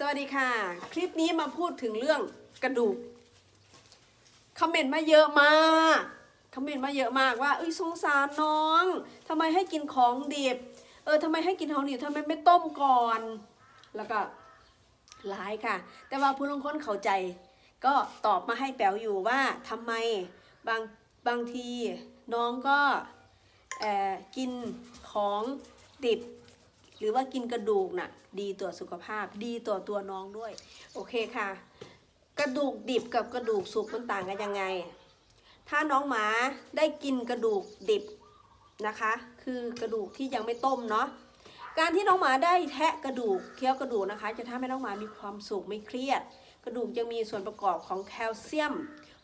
สวัสดีค่ะ คลิปนี้มาพูดถึงเรื่องกระดูกคอมเมนต์มาเยอะมากคอมเมนต์มาเยอะมากว่าเอ้ยสงสารน้องทำไมให้กินของดิบเออทำไมให้กินของดิบทำไมไม่ต้มก่อน แล้วก็หลายค่ะ แต่ว่าผู้ลงค้นเข้าใจ ก็ตอบมาให้แป๋วอยู่ว่าทำไมบางบางทีน้องก็กินของดิบ หรือว่ากินกระดูกน่ะดีต่อสุขภาพ ดีต่อตัวน้องด้วย โอเคค่ะ กระดูกดิบกับกระดูกสุกมันต่างกันยังไง ถ้าน้องหมาได้กินกระดูกดิบนะคะ คือกระดูกที่ยังไม่ต้มเนาะการที่น้องหมาได้แทะกระดูกเคี้ยวกระดูกนะคะ จะทำให้น้องหมามีความสุขไม่เครียด กระดูกยังมีส่วนประกอบของแคลเซียม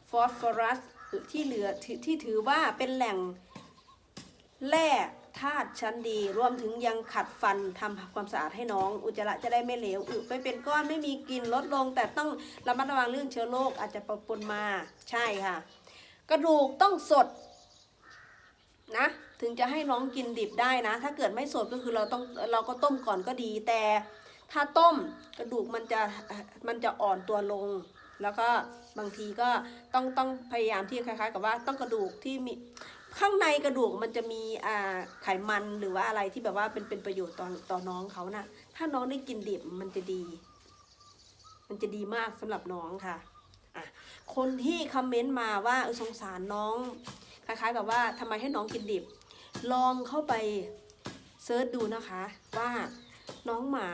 ฟอสฟอรัสที่เหลือทที่ถือว่าเป็นแหล่งแร่ ธาตุชั้นดี รวมถึงยังขัดฟันทำความสะอาดให้น้อง อุจจาระจะได้ไม่เหลวอึไม่เป็นก้อนไม่มีกลิ่นลดลง แต่ต้องระมัดระวังเรื่องเชื้อโรคอาจจะปะปนมาใช่ค่ะ กระดูกต้องสดนะถึงจะให้น้องกินดิบได้นะ ถ้าเกิดไม่สดก็คือเราต้องเราก็ต้มก่อนก็ดี แต่ถ้าต้มกระดูกมันจะมันจะอ่อนตัวลง แล้วก็บางทีก็ต้องต้องพยายามที่คล้ายๆ กับว่าต้องกระดูกที่มี ข้างในกระดูกมันจะมีอ่าไขมันหรือว่าอะไรที่แบบว่าเป็นเป็นประโยชน์ต่อต่อน้องเขานะ่ะ ถ้าน้องได้กินดิบมันจะดี มันจะดีมากสำหรับน้องค่ะอะคนที่คอมเมนต์มาว่าสงสารน้องคล้ายๆกับว่าทำไมให้น้องกินดิบ ลองเข้าไปเซิร์ชดูนะคะ ว่าน้องหมา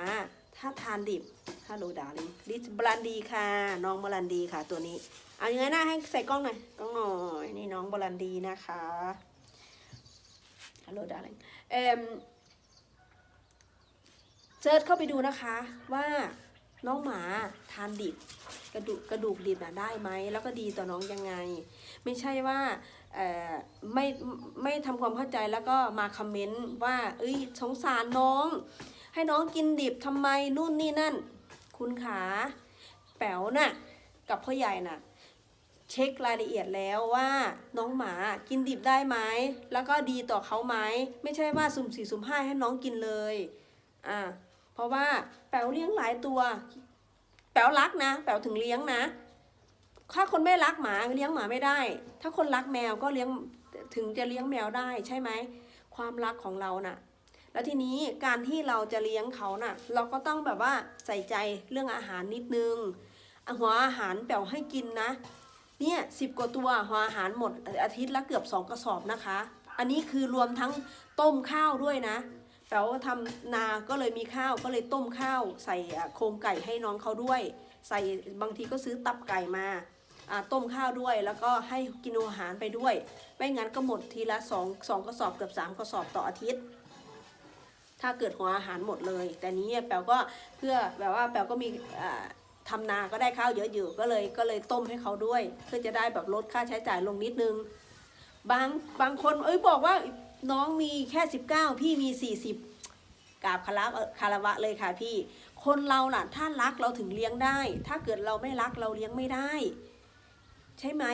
ถ้าทานดิบฮัลโหลดาริลิสบรันดีค่ะ น้องบรันดีค่ะตัวนี้ เอายังไงหน้าให้ใส่กล้องหน่อยกล้องหน่อยนี่น้องบรันดีนะคะฮัลโหลดาริงเอ่มเซิร์ชเข้าไปดูนะคะว่าน้องหมาทานดิบกระดูกกระดูกดิบนะได้ไหมแล้วก็ดีต่อน้องยังไง ไม่ใช่ว่าไม่ไม่ทำความเข้าใจแล้วก็มาคอมเมนต์ว่า เอ้ยสงสารน้อง ให้น้องกินดิบทำไมนู่นนี่นั่น คุณขาแป๋วน่ะกับพ่อใหญ่น่ะ เช็ครายละเอียดแล้วว่าน้องหมากินดิบได้ไหมแล้วก็ดีต่อเขาไหมไม่ใช่ว่าสุ่มสี่สุ่มห้าให้น้องกินเลยอ่าเพราะว่าแป๋วเลี้ยงหลายตัว แป๋วรักนะ แป๋วถึงเลี้ยงนะ ถ้าคนไม่รักหมาเลี้ยงหมาไม่ได้ ถ้าคนรักแมวก็เลี้ยงถึงจะเลี้ยงแมวได้ใช่ไหมความรักของเราน่ะ แล้วทีนี้การที่เราจะเลี้ยงเขาน่ะ เราก็ต้องแบบว่าใส่ใจเรื่องอาหารนิดนึงหัวอาหารแป๋วให้กินนะ เนี่ยสิบกว่าตัวหัวอาหารหมดอาทิตย์ละเกือบสองกระสอบนะคะ อันนี้คือรวมทั้งต้มข้าวด้วยนะแป๋วทำนาก็เลยมีข้าวก็เลยต้มข้าว ใส่โครงไก่ให้น้องเขาด้วย ใส่บางทีก็ซื้อตับไก่มาต้มข้าวด้วยแล้วก็ให้กินอาหารไปด้วย ไม่งั้นก็หมดทีละสองสองกระสอบเกือบสามกระสอบต่ออาทิตย์ ถ้าเกิดหัวอาหารหมดเลย แต่นี้แป๋วก็เพื่อแบบว่าแป๋วก็มีอ ทำนาก็ได้ข้าวเยอะอยู่ก็เลยก็เลยต้มให้เขาด้วย เพื่อจะได้แบบลดค่าใช้จ่ายลงนิดนึง บางบางคนเอ้ยบอกว่าน้องมีแค่สิบเก้าพี่มีสี่สิบกราบคาระคารวะเลยค่ะพี่ คนเราน่ะถ้ารักเราถึงเลี้ยงได้ ถ้าเกิดเราไม่รักเราเลี้ยงไม่ได้ ใช่ไหม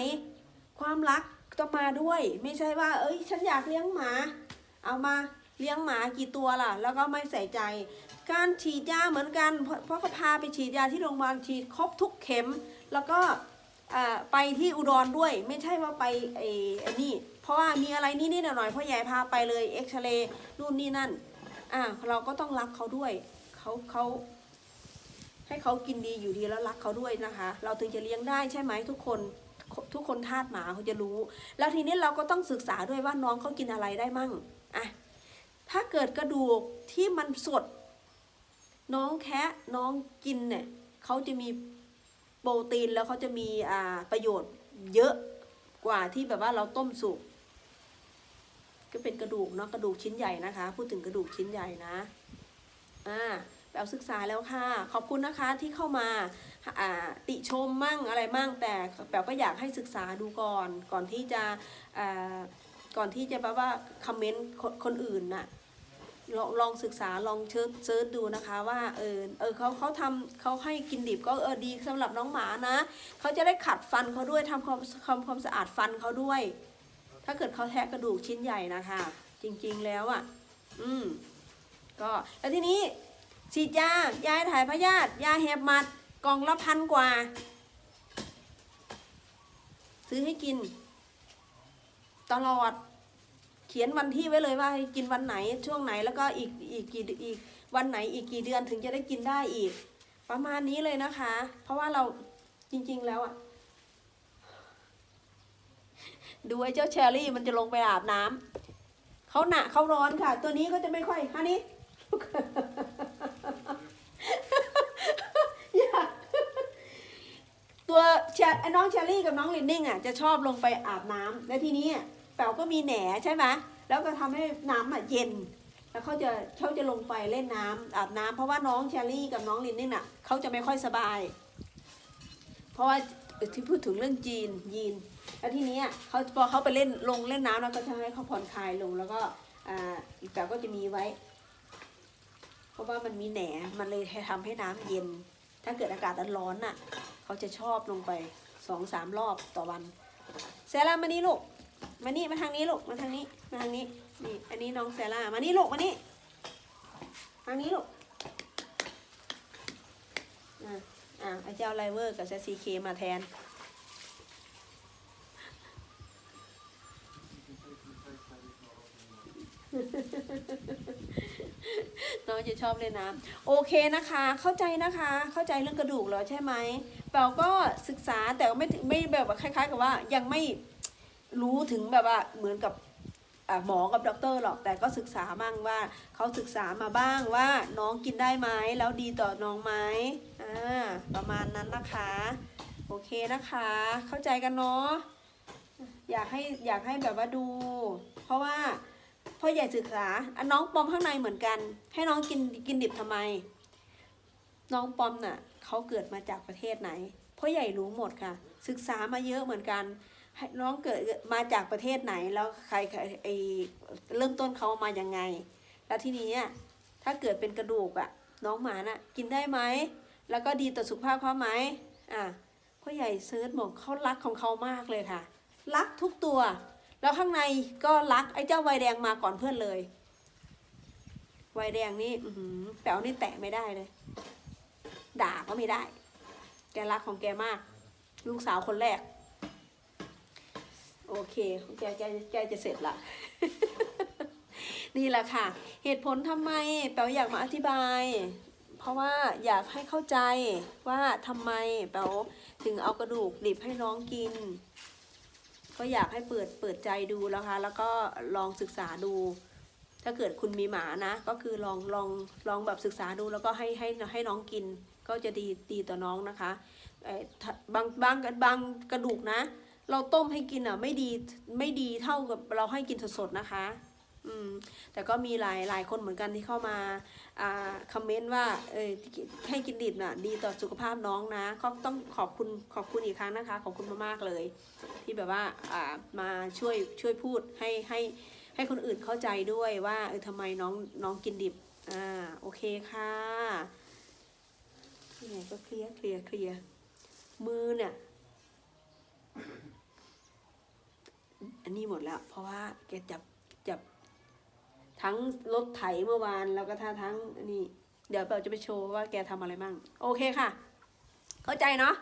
ความรักต้องมาด้วย ไม่ใช่ว่า เอ้ย ฉันอยากเลี้ยงหมา เอามาเลี้ยงหมากี่ตัวล่ะ แล้วก็ไม่ใส่ใจ การฉีดยาเหมือนกัน เพราะเขาพาไปฉีดยาที่โรงพยาบาลฉีดครบทุกเข็ม แล้วก็ไปที่อุดรด้วย ไม่ใช่ว่าไปไอ้นี่ เพราะว่ามีอะไรนิดๆหน่อยๆพ่อใหญ่พาไปเลยเอ็กซเรย์นู่นนี่นั่นอ่าเราก็ต้องรักเขาด้วยเขาเขาให้เขากินดีอยู่ดีแล้วรักเขาด้วยนะคะ เราถึงจะเลี้ยงได้ใช่ไหมทุกคนทุกคนทาสหมาเขาจะรู้ แล้วทีนี้เราก็ต้องศึกษาด้วยว่าน้องเขากินอะไรได้มั่งอะถ้าเกิดกระดูกที่มันสด น้องแคะน้องกินเนี่ยเขาจะมีโปรตีนแล้วเขาจะมีอ่าประโยชน์เยอะกว่าที่แบบว่าเราต้มสุกก็เป็นกระดูกเนาะกระดูกชิ้นใหญ่นะคะ พูดถึงกระดูกชิ้นใหญ่นะอ่าแปลศึกษาแล้วค่ะ ขอบคุณนะคะที่เข้ามาติชมมั่งอะไรมั่งแต่แปลก็อยากให้ศึกษาดูก่อน ก่อนที่จะก่อนที่จะแบบว่าคอมเมนต์คนคนอื่นน่ะ ลองลองศึกษาลองเชิญเซิร์ชดูนะคะว่าเออเออเขาเขาทำเขาให้กินดิบก็เออดีสำหรับน้องหมานะเขาจะได้ขัดฟันเขาด้วยทำความทำความสะอาดฟันเขาด้วย ถ้าเกิดเขาแทะกระดูกชิ้นใหญ่นะคะ จริงๆแล้วอะ อืมก็แล้วทีนี้ฉีดยายาถ่ายพยาธิยาแหบมัดกล่องละพันกว่า ซื้อให้กิน ตลอด ขียนวันที่ไว้เลยว่าให้กินวันไหนช่วงไหนแล้วก็อีกอีกกี่อีกวันไหนอีกกี่เดือนถึงจะได้กินได้อีก ประมาณนี้เลยนะคะ เพราะว่าเราจริง ๆแล้วอะดูไอ้เจ้าเชอรี่มันจะลงไปอาบน้ำเขาหนะเขาร้อนค่ะ ตัวนี้ก็จะไม่ค่อยฮะนี่อย่าตัวเชอน้องเชอรี่กับน้องลินนิ่งอะจะชอบลงไปอาบน้ำและทีนี้ แป๋วก็มีแหนใช่ไหมแล้วก็ทำให้น้ำอะเย็น แล้วเขาจะเขาจะลงไปเล่นน้ำอาบน้ำเพราะว่าน้องเชอรี่กับน้องลินนิ่งอะเขาจะไม่ค่อยสบาย เพราะว่าที่พูดถึงเรื่องจีนยีน แล้วทีนี้เขาพอเขาไปเล่นลงเล่นน้ำแล้วก็จะให้เขาผ่อนคลายลงแล้วก็อ่าอีกแบบก็จะมีไว้ เพราะว่ามันมีแหนมันเลยทำให้น้ำเย็น ถ้าเกิดอากาศร้อนน่ะเขาจะชอบลงไปสองสามรอบต่อวันเซร่ามานี่ลูก มานี่มาทางนี้ลูกมาทางนี้มาทางนี้นี่อันนี้น้องเซร่ามานี่ลูกมานี่ทางนี้ลูกอะอะไอ้เจ้าไลเวอร์กับเซซีเคมาแทนน้องจะชอบเล่นน้ำโอเคนะคะ เข้าใจนะคะ เข้าใจเรื่องกระดูกแล้วใช่ไหมเราก็ศึกษาแต่ไม่ไม่แบบว่าคล้าย ๆ กับว่ายังไม่ รู้ถึงแบบว่าเหมือนกับหมอกับด็อกเตอร์หรอกแต่ก็ศึกษาบ้างว่าเขาศึกษามาบ้างว่าน้องกินได้ไหมแล้วดีต่อน้องไหมอ่าประมาณนั้นนะคะ โอเคนะคะ เข้าใจกันเนาะอยากให้อยากให้แบบว่าดู เพราะว่าพ่อใหญ่ศึกษาอะน้องปอมข้างในเหมือนกัน ให้น้องกินกินดิบทำไม น้องปอมน่ะเขาเกิดมาจากประเทศไหนพ่อใหญ่รู้หมดค่ะ ศึกษามาเยอะเหมือนกัน น้องเกิดมาจากประเทศไหนแล้วใครใครไอเริ่มต้นเขามายังไง แล้วทีนี้ถ้าเกิดเป็นกระดูกอะน้องหมาน่ะกินได้ไหมแล้วก็ดีต่อสุขภาพเขาไหมอะพ่อใหญ่เซิร์ชบอกเขารักของเขามากเลยค่ะ รักทุกตัว แล้วข้างในก็รักไอ้เจ้าไวแดงมาก่อนเพื่อนเลย ไวแดงนี่อืแป๋วนี่แตะไม่ได้เลย ด่าก็ไม่ได้ แกรักของแกมาก ลูกสาวคนแรก โอเคแกแกแกจะเสร็จละ นี่แหละค่ะ เหตุผลทำไมแป๋วอยากมาอธิบาย เพราะว่าอยากให้เข้าใจว่าทำไมแป๋วถึงเอากระดูกดิบให้น้องกิน ก็อยากให้เปิดเปิดใจดูแล้วค่ะ แล้วก็ลองศึกษาดู ถ้าเกิดคุณมีหมานะ ก็คือลองลองลองแบบศึกษาดูแล้วก็ให้ให้ให้น้องกิน ก็จะดีดีต่อน้องนะคะเอ่อถ้าบางบางบางกระดูกนะ เราต้มให้กินอะไม่ดีไม่ดีเท่ากับเราให้กินสดๆนะคะอืมแต่ก็มีหลายหลายคนเหมือนกันที่เข้ามาอ่าคอมเมนต์ว่าเออให้กินดิบน่ะดีต่อสุขภาพน้องนะก็ต้องขอบคุณขอบคุณอีกครั้งนะคะ ขอบคุณมากๆเลย ที่แบบว่าอ่ามาช่วยช่วยพูดให้ให้ให้คนอื่นเข้าใจด้วยว่าเออทำไมน้องน้องกินดิบอ่าโอเคค่ะนี่ไงก็เคลียร์เคลียร์เคลียร์มือเนี่ย อันนี้หมดแล้วเพราะว่าแกจับจับทั้งรถไถเมื่อวานแล้วก็ท่าทั้งน,นี่ เดี๋ยวเราจะไปโชว์ว่าแกทำอะไรบ้างโอเคค่ะ เข้าใจเนาะ